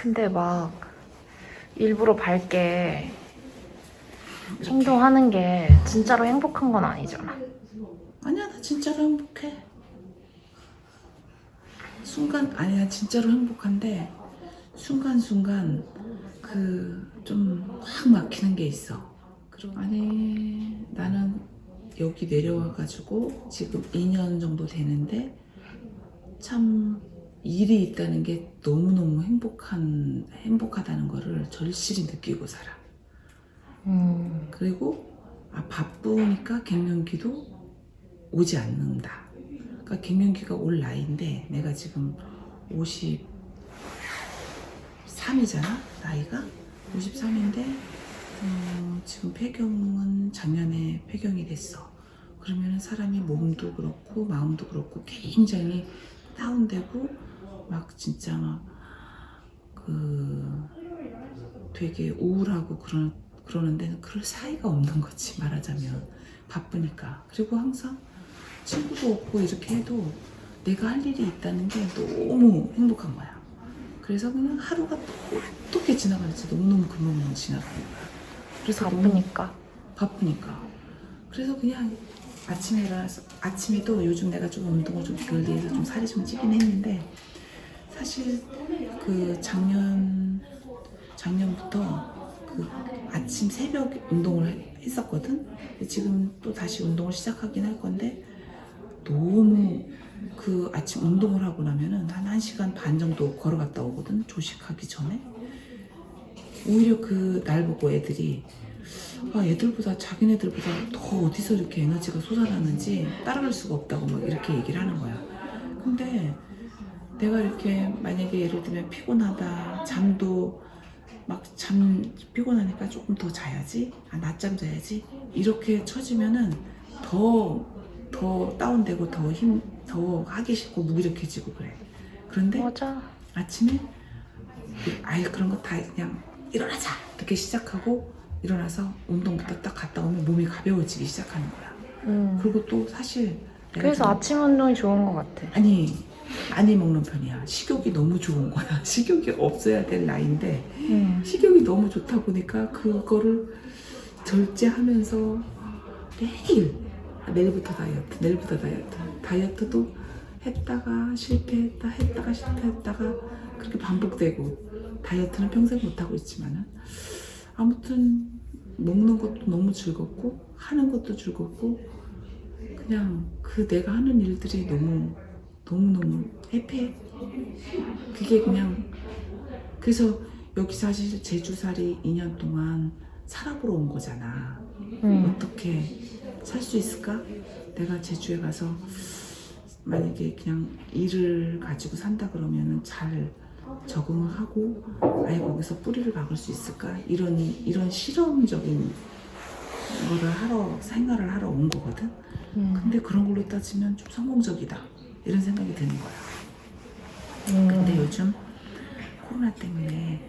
근데 막 일부러 밝게 행동하는 게 진짜로 행복한 건 아니잖아. 아니야 나 진짜로 행복해 순간 아니야 진짜로 행복한데 순간순간 그 좀 확 막히는 게 있어 아니 나는 여기 내려와 가지고 지금 2년 정도 되는데 참 일이 있다는 게 너무너무 행복한 행복하다는 거를 절실히 느끼고 살아 음, 그리고 아, 바쁘니까 갱년기도 오지 않는다. 그러니까 갱년기가 올 나이인데 내가 지금 53이잖아 나이가 53인데 어, 지금 폐경은 작년에 폐경이 됐어. 그러면 사람이 몸도 그렇고 마음도 그렇고 굉장히 다운되고 막 진짜 막 그 되게 우울하고 그런 그러는데 그럴 사이가 없는 거지 말하자면. 바쁘니까. 그리고 항상 친구도 없고 이렇게 해도 내가 할 일이 있다는 게 너무 행복한 거야. 그래서 그냥 하루가 어떻게 지나갈지 너무너무 금방 지나가는 거야. 그래서 바쁘니까. 바쁘니까. 그래서 그냥 아침에 일어나서 아침에도 요즘 내가 좀 운동을 좀 그리해서 좀 살이 좀 찌긴 했는데 사실 그 작년 작년부터 그 아침 새벽 운동을 해- 했었거든. 지금 또 다시 운동을 시작하긴 할 건데 너무 그 아침 운동을 하고 나면은 한 1시간 반 정도 걸어갔다 오거든. 조식하기 전에. 오히려 그 날 보고 애들이 아, 애들보다 자기네들보다 더 어디서 이렇게 에너지가 솟아나는지 따라갈 수가 없다고 막 이렇게 얘기를 하는 거야. 근데 내가 이렇게 만약에 예를 들면 피곤하다, 잠도 막 잠 피곤하니까 조금 더 자야지, 아, 낮잠 자야지 이렇게 처지면은 더 더 다운되고 더 힘 더 하기 싫고 무기력해지고 그래. 그런데 맞아. 아침에 아예 그런 거 다 그냥 일어나자 이렇게 시작하고 일어나서 운동부터 딱 갔다 오면 몸이 가벼워지기 시작하는 거야. 음. 그리고 또 사실 내가 그래서 좀- 아침 운동이 좋은 것 같아. 아니 많이 먹는 편이야. 식욕이 너무 좋은 거야. 식욕이 없어야 될 나이인데 음. 식욕이 너무 좋다 보니까 그거를 절제하면서 매일 아, 내일부터 다이어트, 내일부터 다이어트, 다이어트도 했다가 실패했다, 했다가 실패했다가 그렇게 반복되고 다이어트는 평생 못 하고 있지만은 아무튼 먹는 것도 너무 즐겁고 하는 것도 즐겁고 그냥 그 내가 하는 일들이 너무 너무 너무 해피해. 그게 그냥 그래서 여기 사실 제주살이 2년 동안 살아보러 온 거잖아. 음. 어떻게 살 수 있을까? 내가 제주에 가서 만약에 그냥 일을 가지고 산다 그러면은 잘 적응을 하고 아예 거기서 뿌리를 박을 수 있을까? 이런 이런 실험적인 거를 하러 생활을 하러 온 거거든. 음. 근데 그런 걸로 따지면 좀 성공적이다 이런 생각이 드는 거야. 음. 근데 요즘 코로나 때문에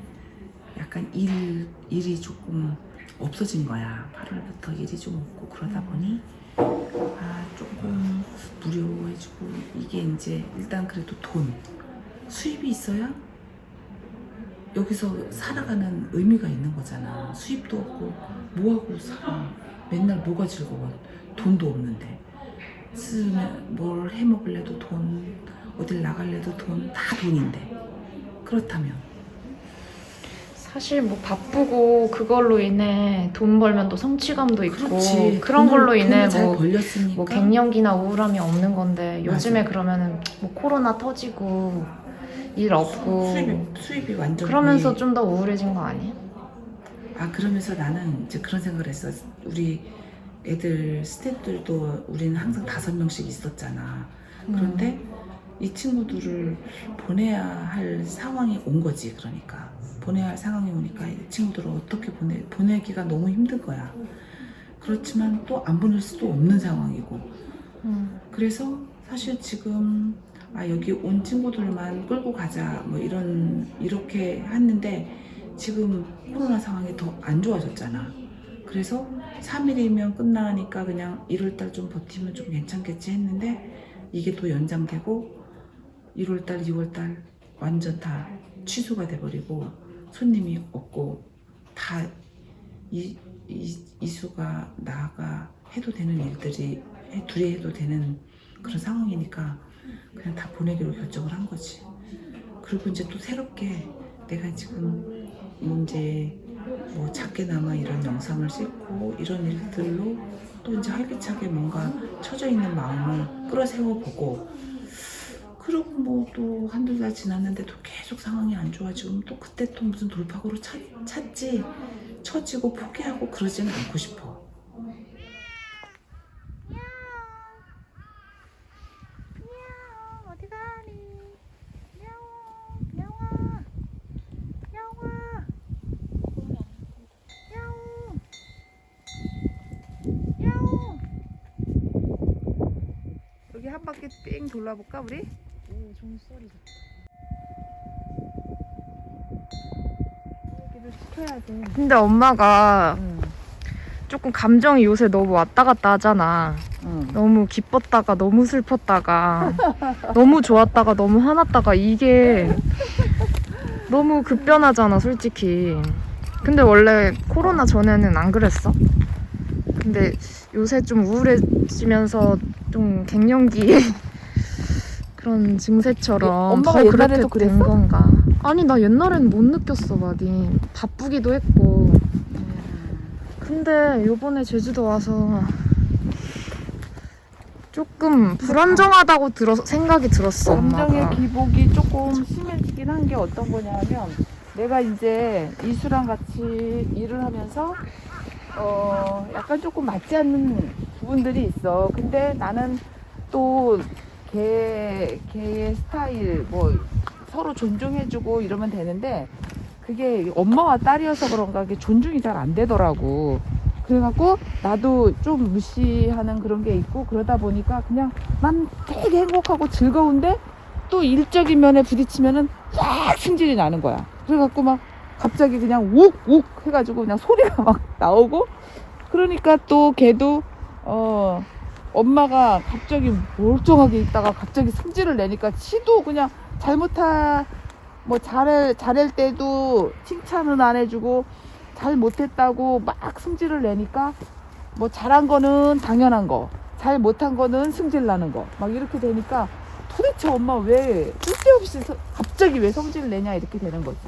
약간 일 일이 조금 없어진 거야. 8월부터 일이 좀 없고 그러다 보니 아 조금 무료해지고 이게 이제 일단 그래도 돈 수입이 있어야 여기서 살아가는 의미가 있는 거잖아. 수입도 없고 뭐 하고 살아? 맨날 뭐가 즐거워? 돈도 없는데 쓰면 뭘 해먹을래도 돈, 어딜 나갈래도 돈, 다 돈인데 그렇다면 사실 뭐 바쁘고 그걸로 인해 돈 벌면 또 성취감도 있고 그렇지. 그런 돈을- 걸로 인해 뭐, 뭐 갱년기나 우울함이 없는 건데 요즘에. 그러면은 뭐 코로나 터지고 일 없고 수입이 수입이 완전 그러면서 좀 더 우울해진 거 아니야? 아 그러면서 나는 이제 그런 생각을 했어. 우리 애들 스태프들도 우리는 항상 다섯 명씩 있었잖아. 그런데 이 친구들을 보내야 할 상황이 온 거지. 그러니까 보내야 할 상황이 오니까 이 친구들을 어떻게 보내 보내기가 너무 힘든 거야. 그렇지만 또 안 보낼 수도 없는 상황이고. 음. 그래서 사실 지금 아 여기 온 친구들만 끌고 가자 뭐 이런 이렇게 했는데 지금 코로나 상황이 더 안 좋아졌잖아. 그래서 3일이면 끝나니까 그냥 1월달 좀 버티면 좀 괜찮겠지 했는데 이게 또 연장되고 1월달, 2월달 완전 다 취소가 돼버리고 손님이 없고 다 이, 이, 이수가 나가 해도 되는 일들이 해- 둘이 해도 되는 그런 상황이니까 그냥 다 보내기로 결정을 한 거지. 그리고 이제 또 새롭게 내가 지금 이제 뭐 작게나마 이런 영상을 찍고 이런 일들로 또 이제 활기차게 뭔가 처져 있는 마음을 끌어세워 보고 그리고 뭐 또 한두 달 지났는데도 계속 상황이 안 좋아지고 또 그때 또 무슨 돌파구로 찾, 찾지 처지고 포기하고 그러지는 않고 싶어. 어디 가니? 야옹, 야옹아, 야옹아, 야옹, 야옹. 여기 한 바퀴 뺑 돌아볼까 우리? 오, 종소리. 얘기를 시켜야지. 근데 엄마가 응, 조금 감정이 요새 너무 왔다 갔다 하잖아. 응. 너무 기뻤다가 너무 슬펐다가 너무 좋았다가 너무 화났다가 이게 너무 급변하잖아 솔직히 근데 원래 코로나 전에는 안 그랬어 근데 요새 좀 우울해지면서 좀 갱년기 그런 증세처럼 엄마가 더 옛날에도 그렇게 된 그랬어? 건가? 아니 나 옛날엔 못 느꼈어 많이 바쁘기도 했고. 근데 요번에 제주도 와서 조금 불안정하다고 들어 생각이 들었어 감정의 엄마가 기복이 조금 심해지긴 한 게 어떤 거냐면 내가 이제 이수랑 같이 일을 하면서 어 약간 조금 맞지 않는 부분들이 있어. 근데 나는 또 걔 걔의 스타일 뭐 서로 존중해주고 이러면 되는데 그게 엄마와 딸이어서 그런가 그게 존중이 잘 안 되더라고. 그래갖고 나도 좀 무시하는 그런 게 있고 그러다 보니까 그냥 난 되게 행복하고 즐거운데 또 일적인 면에 부딪히면은 막 승질이 나는 거야. 그래갖고 막 갑자기 그냥 욱욱 해가지고 그냥 소리가 막 나오고 그러니까 또 걔도 어 엄마가 갑자기 멀쩡하게 있다가 갑자기 승질을 내니까 지도 그냥 잘못하 뭐 잘할 잘할 때도 칭찬은 안 해주고 잘 못했다고 막 승질을 내니까 뭐 잘한 거는 당연한 거, 잘 못한 거는 승질 나는 거, 막 이렇게 되니까 도대체 엄마 왜 쓸데없이 서- 갑자기 왜 성질을 내냐 이렇게 되는 거지.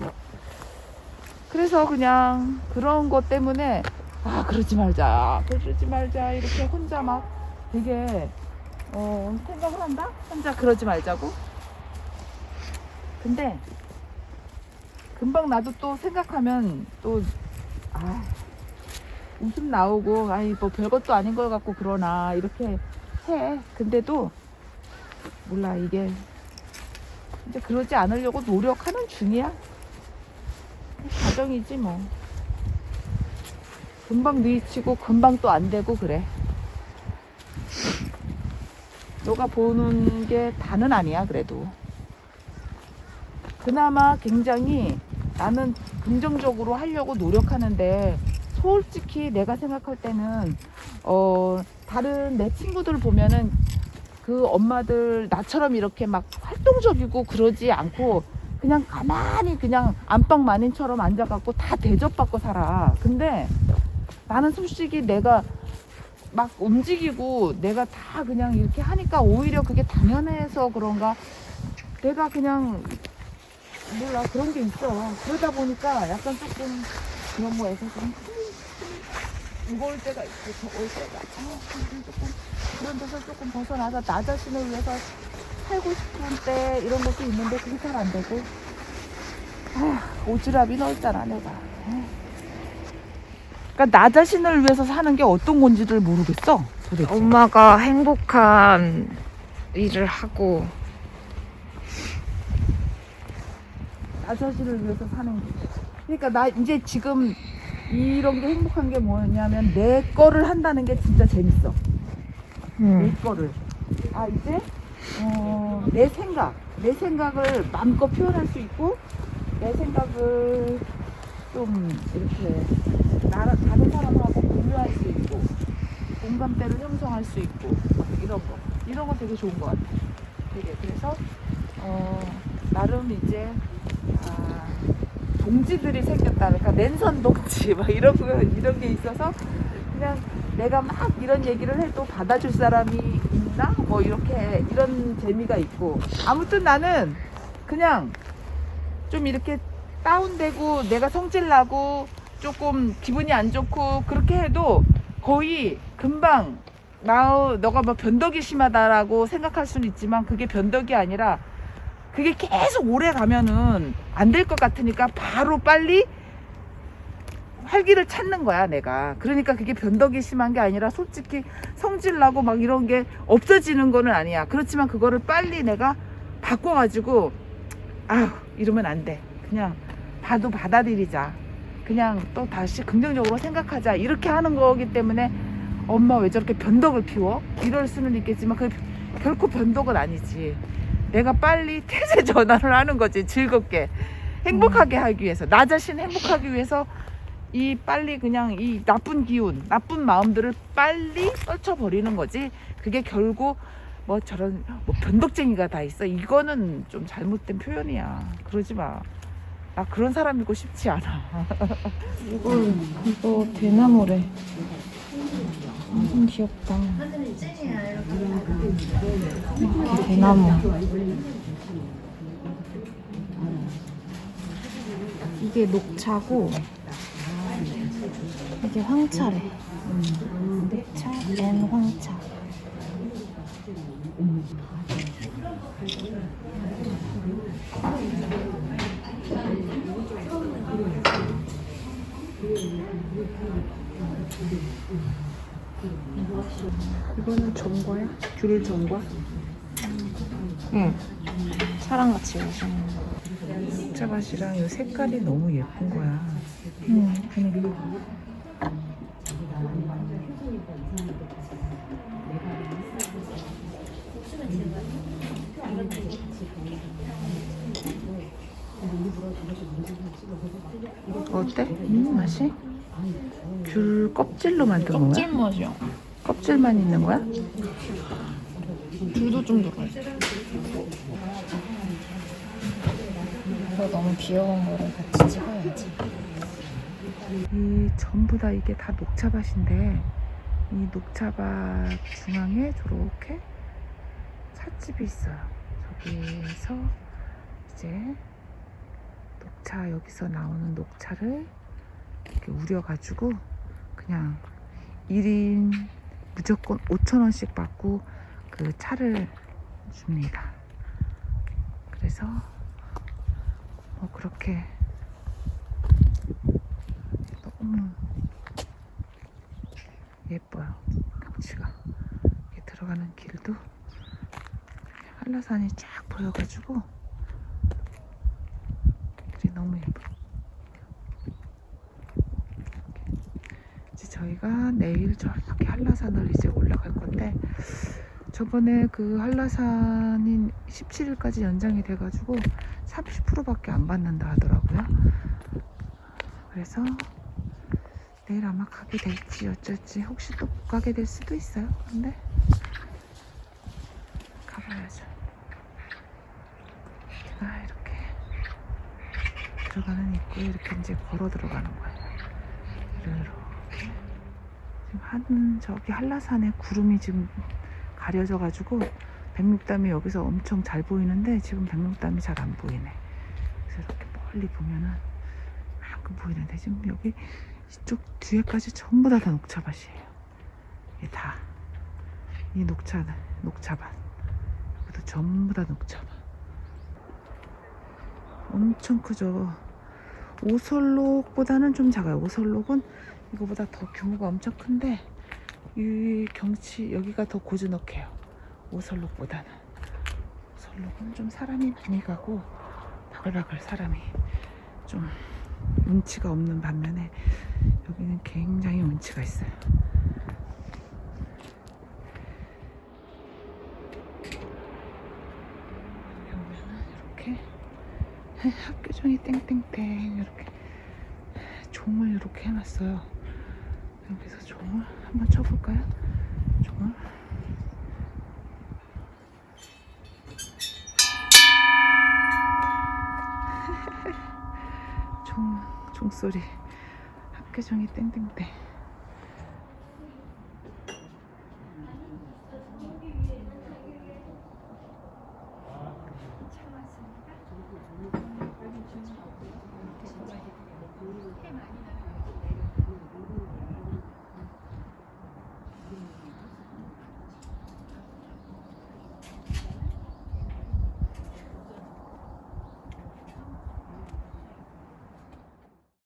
그래서 그냥 그런 것 때문에 아 그러지 말자, 그러지 말자 이렇게 혼자 막 되게 어 생각을 한다. 혼자 그러지 말자고. 근데 금방 나도 또 생각하면 또 아, 웃음 나오고 아이 뭐 별것도 아닌 걸 갖고 그러나 이렇게 해. 근데도 몰라 이게 이제 그러지 않으려고 노력하는 중이야. 과정이지 뭐. 금방 누이치고 금방 또 안 되고 그래. 너가 보는 게 다는 아니야 그래도. 그나마 굉장히 나는 긍정적으로 하려고 노력하는데 솔직히 내가 생각할 때는 어 다른 내 친구들 보면은 그 엄마들 나처럼 이렇게 막 활동적이고 그러지 않고 그냥 가만히 그냥 안방 마님처럼 앉아갖고 다 대접받고 살아. 근데 나는 솔직히 내가 막 움직이고 내가 다 그냥 이렇게 하니까 오히려 그게 당연해서 그런가 내가 그냥 몰라 그런 게 있어. 그러다 보니까 약간 조금 그런 거에서 좀 무거울 때가 있고 더울 때가 참 조금 그런 데서 조금 벗어나서 나 자신을 위해서 살고 싶은 때 이런 것도 있는데 그게 잘 안 되고 아, 오지랖이 넓잖아 내가. 에휴. 그러니까 나 자신을 위해서 사는 게 어떤 건지를 모르겠어 도대체. 엄마가 행복한 일을 하고 나 자신을 위해서 사는 게. 그러니까 나 이제 지금 이런 게 행복한 게 뭐냐면 내 거를 한다는 게 진짜 재밌어. 내 음. 거를. 아 이제 어, 내 생각, 내 생각을 마음껏 표현할 수 있고 내 생각을 좀 이렇게 나, 다른 사람하고 공유할 수 있고 공감대를 형성할 수 있고 막 이런 거 이런 거 되게 좋은 것 같아. 되게 그래서 어, 나름 이제 아, 동지들이 생겼다. 그러니까 맨선 동지 막 이런 거 이런 게 있어서 그냥 내가 막 이런 얘기를 해도 받아줄 사람이 있나? 뭐 이렇게 이런 재미가 있고 아무튼 나는 그냥 좀 이렇게 다운되고 내가 성질 나고 조금 기분이 안 좋고 그렇게 해도 거의 금방 나 너가 뭐 변덕이 심하다라고 생각할 수는 있지만 그게 변덕이 아니라 그게 계속 오래 가면은 안 될 것 같으니까 바로 빨리 활기를 찾는 거야 내가. 그러니까 그게 변덕이 심한 게 아니라 솔직히 성질 나고 막 이런 게 없어지는 거는 아니야. 그렇지만 그거를 빨리 내가 바꿔가지고 아휴 이러면 안 돼. 그냥 봐도 받아들이자. 그냥 또 다시 긍정적으로 생각하자. 이렇게 하는 거기 때문에 엄마 왜 저렇게 변덕을 피워? 이럴 수는 있겠지만 그 결코 변덕은 아니지. 내가 빨리 태세 전환을 하는 거지 즐겁게. 행복하게 하기 위해서. 나 자신 행복하기 위해서 이 빨리 그냥 이 나쁜 기운 나쁜 마음들을 빨리 떨쳐버리는 거지 그게 결국 뭐 저런 뭐 변덕쟁이가 다 있어 이거는 좀 잘못된 표현이야 그러지 마 나 그런 사람이고 싶지 않아 이거 이거 대나무래. 엄청 귀엽다. 대나무. 이게 녹차고 이게 황차래. 녹차 앤 황차. 이거는 전과야? 귤 전과 응. 차랑 같이 마시는 거. 녹차밭이랑 이 색깔이 너무 예쁜 거야 응, 그니까. 어때? 음, 맛이? 귤 껍질로 만든 거야? 껍질 맛이야. 껍질만 있는 거야? 귤도 좀 들어있어. 이거 너무 귀여운 거를 같이 찍어야지. 이 전부 다 이게 다 녹차밭인데 이 녹차밭 중앙에 저렇게 찻집이 있어요. 저기에서 이제 녹차 여기서 나오는 녹차를 이렇게 우려가지고 그냥 1인 무조건 5,000원씩 받고 그 차를 줍니다. 그래서 뭐 그렇게 너무 예뻐요. 경치가. 들어가는 길도 한라산이 쫙 보여가지고 길이 너무 예뻐. 이제 저희가 내일 저렇게 한라산을 이제 올라갈 건데 저번에 그 한라산인 17일까지 연장이 돼가지고 30%밖에 안 받는다 하더라고요. 그래서 내일 아마 가게 될지 어쩔지 혹시 또 못 가게 될 수도 있어요. 근데 가봐야죠. 제가 이렇게 들어가는 입구에 이렇게 이제 걸어 들어가는 거예요. 이렇게 지금 한 저기 한라산에 구름이 지금 가려져 가지고 백록담이 여기서 엄청 잘 보이는데 지금 백록담이 잘 안 보이네. 그래서 이렇게 멀리 보면은 만큼 보이는데 지금 여기 이쪽 뒤에까지 전부 다, 다 녹차밭이에요. 이게 다. 이 녹차, 녹차밭. 여기도 전부 다 녹차밭. 엄청 크죠. 오설록보다는 좀 작아요. 오설록은 이거보다 더 규모가 엄청 큰데 이 경치 여기가 더 고즈넉해요. 오설록보다는. 오설록은 좀 사람이 많이 가고 바글바글 사람이 좀 운치가 없는 반면에 여기는 굉장히 운치가 있어요. 이렇게 학교종이 땡땡땡 이렇게 종을 이렇게 해놨어요. 여기서 종을 한번 쳐볼까요? 종을 종, 종소리. 학교종이 땡땡땡